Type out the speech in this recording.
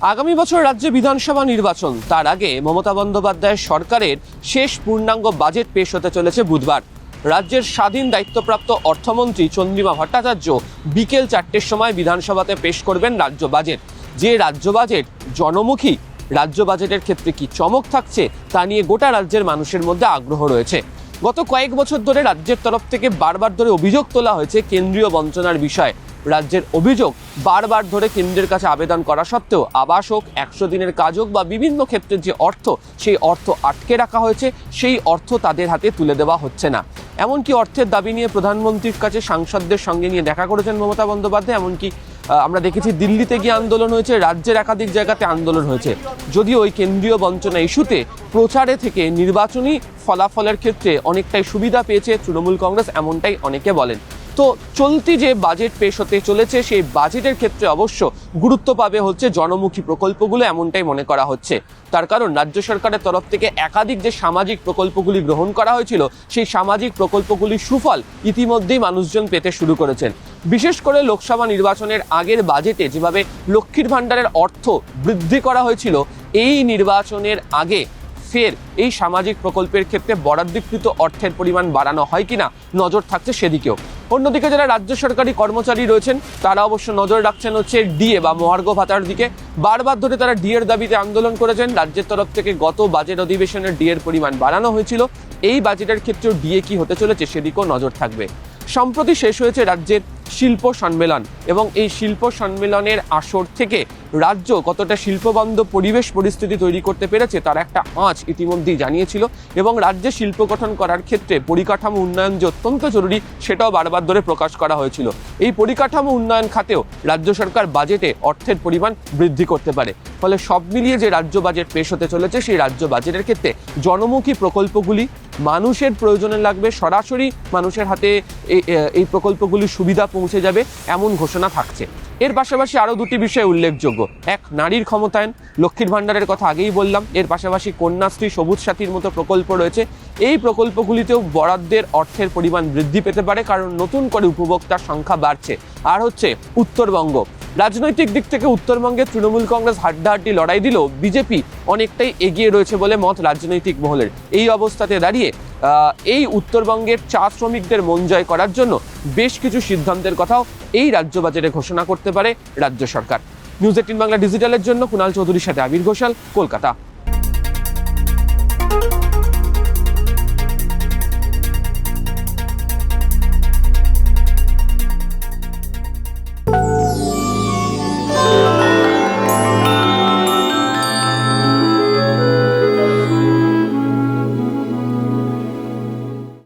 আগামী বছর রাজ্যে বিধানসভা নির্বাচন। তার আগে মমতা বন্দ্যোপাধ্যায়ের সরকারের শেষ পূর্ণাঙ্গ বাজেট পেশ হতে চলেছে বুধবার। রাজ্যের স্বাধীন দায়িত্বপ্রাপ্ত অর্থমন্ত্রী চন্দ্রিমা ভট্টাচার্য বিকেল চারটের সময় বিধানসভাতে পেশ করবেন রাজ্য বাজেট। যে রাজ্য বাজেট জনমুখী, রাজ্য বাজেটের ক্ষেত্রে কি চমক থাকছে তা নিয়ে গোটা রাজ্যের মানুষের মধ্যে আগ্রহ রয়েছে। গত কয়েক বছর ধরে রাজ্যের তরফ থেকে বারবার ধরে অভিযোগ তোলা হয়েছে কেন্দ্রীয় বঞ্চনার বিষয়ে। রাজ্যের অভিযোগ বারবার ধরে কেন্দ্রের কাছে আবেদন করা সত্ত্বেও আবাস হোক, একশো দিনের কাজ হোক বা বিভিন্ন ক্ষেত্রে যে অর্থ, সেই অর্থ আটকে রাখা হয়েছে, সেই অর্থ তাদের হাতে তুলে দেওয়া হচ্ছে না। এমনকি অর্থের দাবি নিয়ে প্রধানমন্ত্রীর কাছে সাংসদদের সঙ্গে নিয়ে দেখা করেছেন মমতা বন্দ্যোপাধ্যায়, এমনকি আমরা দেখেছি দিল্লিতে গিয়ে আন্দোলন হয়েছে, রাজ্যের একাধিক জায়গাতে আন্দোলন হয়েছে। যদিও ওই কেন্দ্রীয় বঞ্চনা ইস্যুতে প্রচারে থেকে নির্বাচনী ফলাফলের ক্ষেত্রে অনেকটাই সুবিধা পেয়েছে তৃণমূল কংগ্রেস, এমনটাই অনেকে বলেন। তো চলতি যে বাজেট পেশ হতে চলেছে, সেই বাজেটের ক্ষেত্রে অবশ্য গুরুত্ব পাবে হচ্ছে জনমুখী প্রকল্পগুলো এমনটাই মনে করা হচ্ছে। তার কারণ রাজ্য সরকারের তরফ থেকে একাধিক যে সামাজিক প্রকল্পগুলি গ্রহণ করা হয়েছিল, সেই সামাজিক প্রকল্পগুলির সুফল ইতিমধ্যেই মানুষজন পেতে শুরু করেছেন। বিশেষ করে লোকসভা নির্বাচনের আগের বাজেটে যেভাবে লক্ষ্মীর ভাণ্ডারের অর্থ বৃদ্ধি করা হয়েছিল, এই নির্বাচনের আগে ফের এই সামাজিক প্রকল্পের ক্ষেত্রে বরাদ্দকৃত অর্থের পরিমাণ বাড়ানো হয় কিনা, নজর থাকছে সেদিকেও। অন্যদিকে যারা রাজ্য সরকারি কর্মচারী রয়েছেন, তারা অবশ্য নজর রাখছেন হচ্ছে ডিএ বা মহার্ঘ ভাতার দিকে। বারবার ধরে তারা ডিএর দাবিতে আন্দোলন করেছেন। রাজ্যের তরফ থেকে গত বাজেট অধিবেশনের ডিএর পরিমাণ বাড়ানো হয়েছিল। এই বাজেটের ক্ষেত্রেও ডিএ কি হতে চলেছে সেদিকেও নজর থাকবে। সম্প্রতি শেষ হয়েছে রাজ্যের শিল্প সম্মেলন এবং এই শিল্প সম্মেলনের আসর থেকে রাজ্য কতটা শিল্পবন্ধ পরিবেশ পরিস্থিতি তৈরি করতে পেরেছে তার একটা আঁচ ইতিমধ্যেই জানিয়েছিল এবং রাজ্যে শিল্প গঠন করার ক্ষেত্রে পরিকাঠামো উন্নয়ন যে অত্যন্ত জরুরি সেটাও বারবার ধরে প্রকাশ করা হয়েছিল। এই পরিকাঠামো উন্নয়ন খাতেও রাজ্য সরকার বাজেটে অর্থের পরিমাণ বৃদ্ধি করতে পারে। ফলে সব মিলিয়ে যে রাজ্য বাজেট পেশ হতে চলেছে সেই রাজ্য বাজেটের ক্ষেত্রে জনমুখী প্রকল্পগুলি মানুষের প্রয়োজনে লাগবে। সরাসরি মানুষের হাতে এই প্রকল্পগুলির সুবিধা পৌঁছে যাবে, এমন ঘোষণা থাকছে। এর পাশাপাশি আরও দুটি বিষয় উল্লেখযোগ্য। এক, নারীর ক্ষমতায়ন। লক্ষ্মীর ভাণ্ডারের কথা আগেই বললাম। এর পাশাপাশি কন্যাশ্রী, সবুজ সাথীর মতো প্রকল্প রয়েছে। এই প্রকল্পগুলিতেও বরাদ্দের অর্থের পরিমাণ বৃদ্ধি পেতে পারে, কারণ নতুন করে উপভোক্তার সংখ্যা বাড়ছে। আর হচ্ছে, উত্তরবঙ্গ। রাজনৈতিক দিক থেকে উত্তরবঙ্গে তৃণমূল কংগ্রেস হাড্ডাহাড্ডি লড়াই দিলেও বিজেপি অনেকটাই এগিয়ে রয়েছে বলে মত রাজনৈতিক মহলের। এই অবস্থাতে দাঁড়িয়ে এই উত্তরবঙ্গের চা শ্রমিকদের মন জয় করার জন্য বেশ কিছু সিদ্ধান্তের কথাও এই রাজ্য বাজেটে ঘোষণা করতে পারে রাজ্য সরকার। নিউজ এইটিন বাংলা ডিজিটালের জন্য কুণাল চৌধুরীর সাথে আবির ঘোষাল, কলকাতা।